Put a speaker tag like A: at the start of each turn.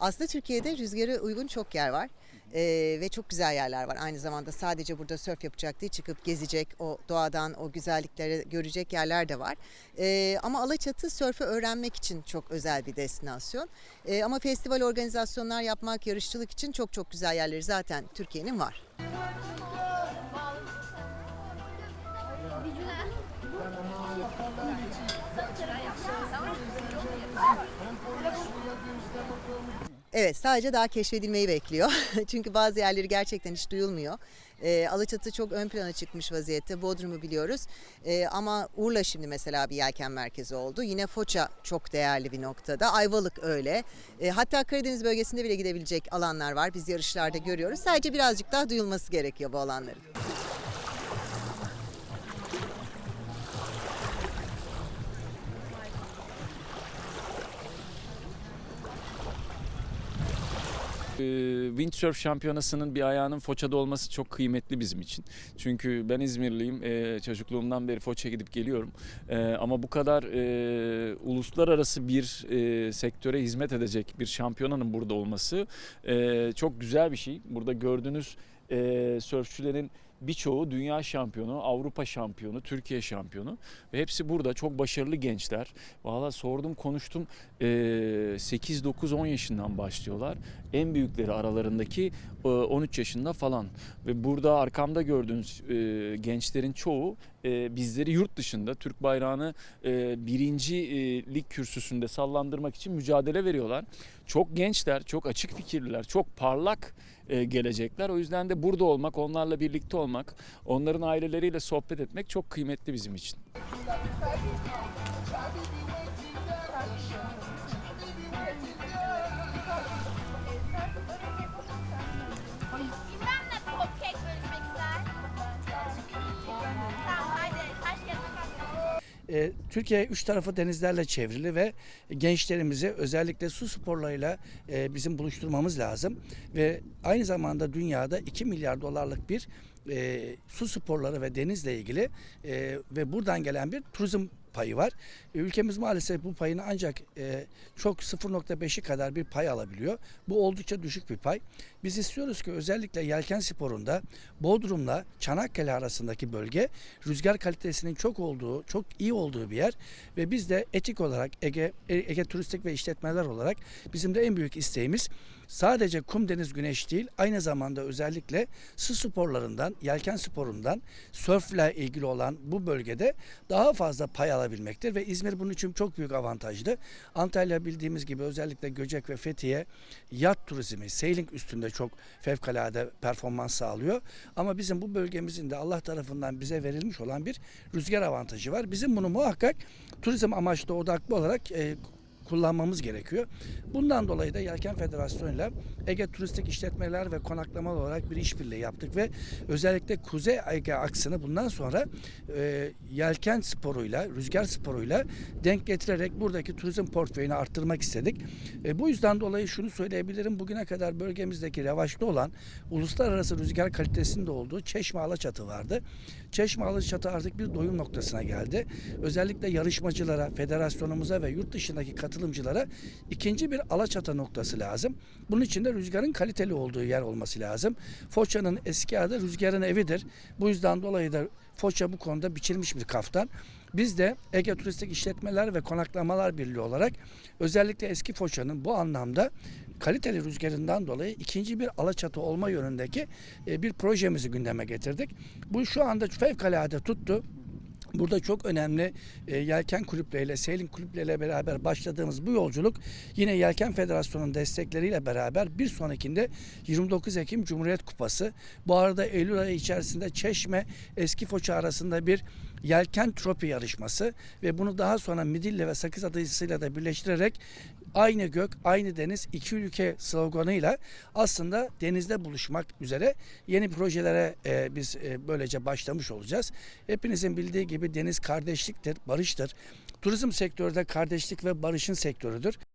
A: Aslında Türkiye'de rüzgara uygun çok yer var. Ee, ve çok güzel yerler var. Aynı zamanda sadece burada sörf yapacak değil, çıkıp gezecek, o doğadan o güzellikleri görecek yerler de var. Ee, ama Alaçatı sörfü öğrenmek için çok özel bir destinasyon. Ee, ama festival organizasyonlar yapmak, yarışçılık için çok çok güzel yerleri zaten Türkiye'nin var. Evet sadece daha keşfedilmeyi bekliyor. Çünkü bazı yerleri gerçekten hiç duyulmuyor. Ee, Alaçatı çok ön plana çıkmış vaziyette. Bodrum'u biliyoruz. Ee, ama Urla şimdi mesela bir yelken merkezi oldu. Yine Foça çok değerli bir noktada. Ayvalık öyle. Ee, hatta Karadeniz bölgesinde bile gidebilecek alanlar var. Biz yarışlarda görüyoruz. Sadece birazcık daha duyulması gerekiyor bu alanların.
B: Ee, Windsurf şampiyonasının bir ayağının Foça'da olması çok kıymetli bizim için. Çünkü ben İzmirliyim. Ee, çocukluğumdan beri Foça'ya gidip geliyorum. Ee, ama bu kadar uluslararası bir sektöre hizmet edecek bir şampiyonanın burada olması çok güzel bir şey. Burada gördüğünüz e, sörfçülerin birçoğu dünya şampiyonu, Avrupa şampiyonu, Türkiye şampiyonu ve hepsi burada çok başarılı gençler. Valla sordum, konuştum. Ee, 8-9-10 yaşından başlıyorlar. En büyükleri aralarındaki e, 13 yaşında falan. Ve burada arkamda gördüğünüz e, gençlerin çoğu e, bizleri yurt dışında Türk bayrağını e, birinci e, lig kürsüsünde sallandırmak için mücadele veriyorlar. Çok gençler, çok açık fikirliler, çok parlak e, gelecekler. O yüzden de burada olmak, onlarla birlikte olmak, onların aileleriyle sohbet etmek çok kıymetli bizim için.
C: Bilmem
D: E, Türkiye üç tarafı denizlerle çevrili ve gençlerimizi özellikle su sporlarıyla e, bizim buluşturmamız lazım. Ve aynı zamanda dünyada 2 milyar dolarlık bir e, su sporları ve denizle ilgili e, ve buradan gelen bir turizm payı var. E, ülkemiz maalesef bu payını ancak e, çok 0.5'i kadar bir pay alabiliyor. Bu oldukça düşük bir pay. Biz istiyoruz ki özellikle yelken sporunda Bodrum'la Çanakkale arasındaki bölge rüzgar kalitesinin çok olduğu, çok iyi olduğu bir yer ve biz de etik olarak Ege Ege Turistik ve İşletmeler olarak bizim de en büyük isteğimiz sadece kum deniz güneş değil aynı zamanda özellikle su sporlarından, yelken sporundan, sörfle ilgili olan bu bölgede daha fazla pay alabilmektir ve İzmir bunun için çok büyük avantajlı. Antalya bildiğimiz gibi özellikle Göcek ve Fethiye yat turizmi, sailing üstünde çok fevkalade performans sağlıyor. Ama bizim bu bölgemizin de Allah tarafından bize verilmiş olan bir rüzgar avantajı var. Bizim bunu muhakkak turizm amaçlı odaklı olarak e, kullanmamız gerekiyor. Bundan dolayı da Yelken Federasyonu ile Ege Turistik İşletmeler ve Konaklama olarak bir işbirliği yaptık ve özellikle Kuzey Ege aksını bundan sonra e, yelken sporuyla, rüzgar sporuyla denk getirerek buradaki turizm portföyünü arttırmak istedik. E, bu yüzden dolayı şunu söyleyebilirim. Bugüne kadar bölgemizdeki revaçta olan uluslararası rüzgar kalitesinde olduğu Çeşme Alaçatı vardı. Çeşme Alaçatı artık bir doyum noktasına geldi. Özellikle yarışmacılara, federasyonumuza ve yurt dışındaki katılımcılara ikinci bir Alaçatı noktası lazım. Bunun için de rüzgarın kaliteli olduğu yer olması lazım. Foça'nın eski adı rüzgarın evidir. Bu yüzden dolayı da Foça bu konuda biçilmiş bir kaftan. Biz de Ege Turistik İşletmeler ve Konaklamalar Birliği olarak özellikle eski Foça'nın bu anlamda kaliteli rüzgarından dolayı ikinci bir Alaçatı olma yönündeki e, bir projemizi gündeme getirdik. Bu şu anda fevkalade tuttu. Burada çok önemli e, yelken kulüpleriyle, sailing kulüpleriyle beraber başladığımız bu yolculuk yine Yelken Federasyonu'nun destekleriyle beraber bir sonrakinde 29 Ekim Cumhuriyet Kupası. Bu arada Eylül ayı içerisinde Çeşme Eski Foça arasında bir yelken tropi yarışması ve bunu daha sonra Midilli ve Sakız Adası'yla da birleştirerek aynı gök, aynı deniz, iki ülke sloganıyla aslında denizde buluşmak üzere yeni projelere e, biz e, böylece başlamış olacağız. Hepinizin bildiği gibi deniz kardeşliktir, barıştır. Turizm sektörü de kardeşlik ve barışın sektörüdür.